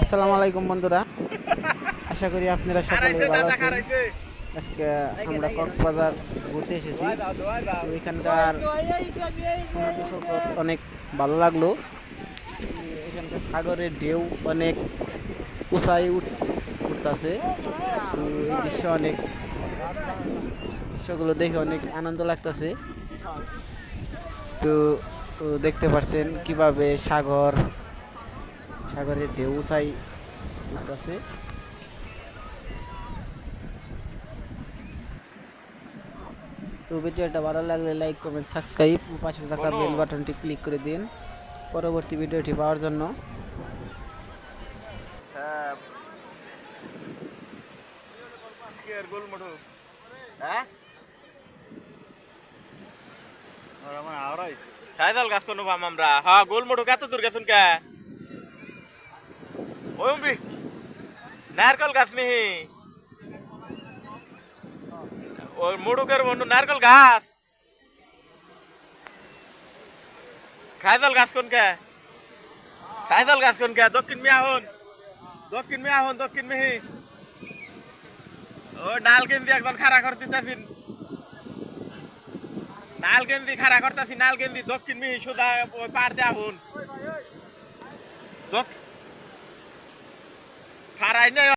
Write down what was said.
আসসালামু আলাইকুম বন্ধুরা। আশা করি আপনারা সকলে ভালো আছেন। আজকে আমরা কক্সবাজার ঘুরতে এসেছি। এখানকার অনেক ভালো লাগল। এখানকার সাগরের ঢেউ অনেক উঁচাই উঠতেছে। এই দৃশ্য অনেক দৃশ্যগুলো দেখে অনেক আনন্দ লাগতেছে। তো দেখতে পাচ্ছেন কীভাবে সাগর সাগরের ঢেউ উঁচাই উঠতেছে। তো ভিডিওটা ভালো লাগলে লাইক কমেন্ট সাবস্ক্রাইব পাশে থাকা বেল। বাটনটি ক্লিক করে দিন পরবর্তী ভিডিওটি পাওয়ার জন্য। কোন পাম আমরা? হ্যাঁ গোল মোটু কত দূর গেছুন কে? ওই উম্বি নারকল গাছ নিহি ওই মুড়ুকের বন্ধু নারকল গাছ খাইদাল গাছ কোন কে খাইদাল গাছ কোন কে দক্ষিণ মিয়া হন দক্ষিণ মিয়া হন দক্ষিণ মিহি ও ডাল কেন্দি একজন খাড়া করে দিতেছিন নাল গেন্দি খাড়া করতেছি নাল গেন্দি দক্ষিণ মিহি সুদা পার দেয়া হন খাড়াই নেই